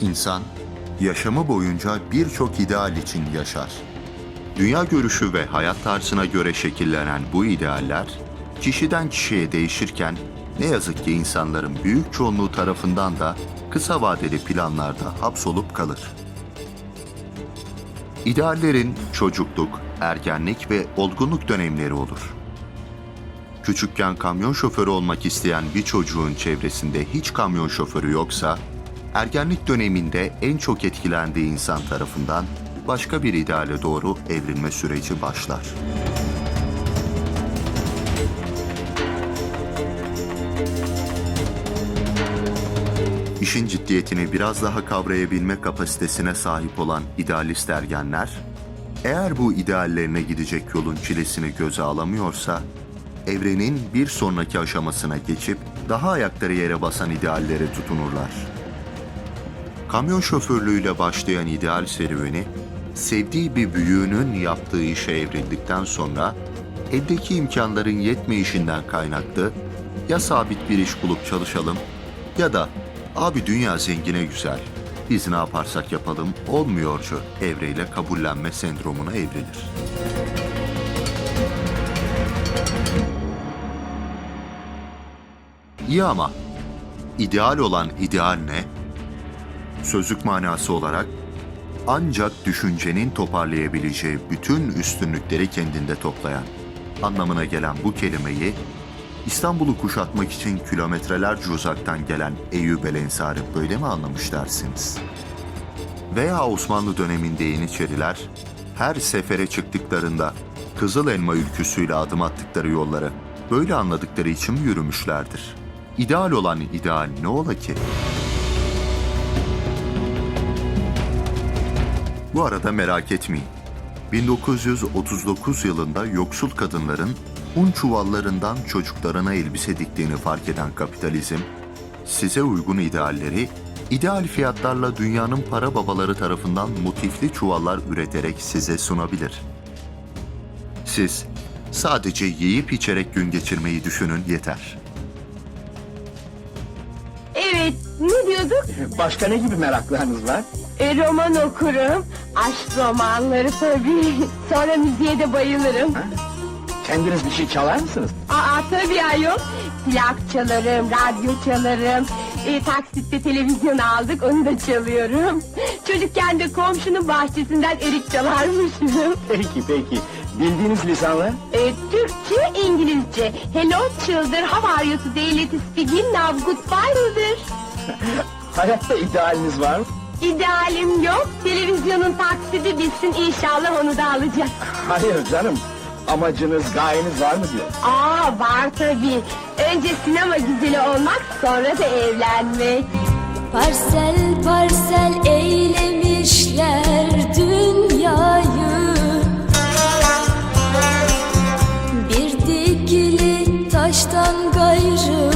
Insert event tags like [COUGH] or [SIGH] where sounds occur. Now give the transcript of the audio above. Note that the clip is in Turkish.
İnsan, yaşamı boyunca birçok ideal için yaşar. Dünya görüşü ve hayat tarzına göre şekillenen bu idealler, kişiden kişiye değişirken ne yazık ki insanların büyük çoğunluğu tarafından da kısa vadeli planlarda hapsolup kalır. İdeallerin çocukluk, ergenlik ve olgunluk dönemleri olur. Küçükken kamyon şoförü olmak isteyen bir çocuğun çevresinde hiç kamyon şoförü yoksa, ergenlik döneminde en çok etkilendiği insan tarafından başka bir ideale doğru evrilme süreci başlar. İşin ciddiyetini biraz daha kavrayabilme kapasitesine sahip olan idealist ergenler, eğer bu ideallerine gidecek yolun çilesini göze alamıyorsa, evrenin bir sonraki aşamasına geçip daha ayakları yere basan ideallere tutunurlar. Kamyon şoförlüğüyle başlayan ideal serüveni, sevdiği bir büyüğünün yaptığı işe evrildikten sonra, eldeki imkanların yetmeyişinden kaynaklı ya sabit bir iş bulup çalışalım ya da abi dünya zengine güzel, biz ne yaparsak yapalım olmuyorcu evreyle kabullenme sendromuna evrilir. İyi ama ideal olan ideal ne? Sözlük manası olarak ancak düşüncenin toparlayabileceği bütün üstünlükleri kendinde toplayan anlamına gelen bu kelimeyi İstanbul'u kuşatmak için kilometrelerce uzaktan gelen Eyyub el Ensari böyle mi anlamış dersiniz? Veya Osmanlı döneminde Yeniçeriler her sefere çıktıklarında Kızıl Elma ülküsüyle adım attıkları yolları böyle anladıkları için mi yürümüşlerdir? İdeal olan ideal ne ola ki? Bu arada merak etmeyin. 1939 yılında yoksul kadınların un çuvallarından çocuklarına elbise diktiğini fark eden kapitalizm, size uygun idealleri ideal fiyatlarla dünyanın para babaları tarafından motifli çuvallar üreterek size sunabilir. Siz sadece yiyip içerek gün geçirmeyi düşünün yeter. Evet, ne diyorduk? Başka ne gibi meraklarınız var? E, roman okurum, aşk romanları tabii. [LAUGHS] Sonra müziğe de bayılırım. Kendiniz bir şey çalar mısınız? Aa tabii ayol. Plak çalarım, radyo çalarım. E, taksitte televizyon aldık, onu da çalıyorum. Çocukken de komşunun bahçesinden erik çalarmışım. [LAUGHS] Peki peki. Bildiğiniz lisanlar? E, Türkçe, İngilizce. Hello children, how are you today? Let us begin now. Goodbye mıdır? [LAUGHS] Hayatta idealiniz var mı? İdealim yok. Televizyonun taksidi bitsin inşallah onu da alacak. Hayır canım. Amacınız, gayeniz var mı diyor. Aa var tabii. Önce sinema güzeli olmak sonra da evlenmek. Parsel parsel eylemişler dünyayı Bir dikili taştan gayrı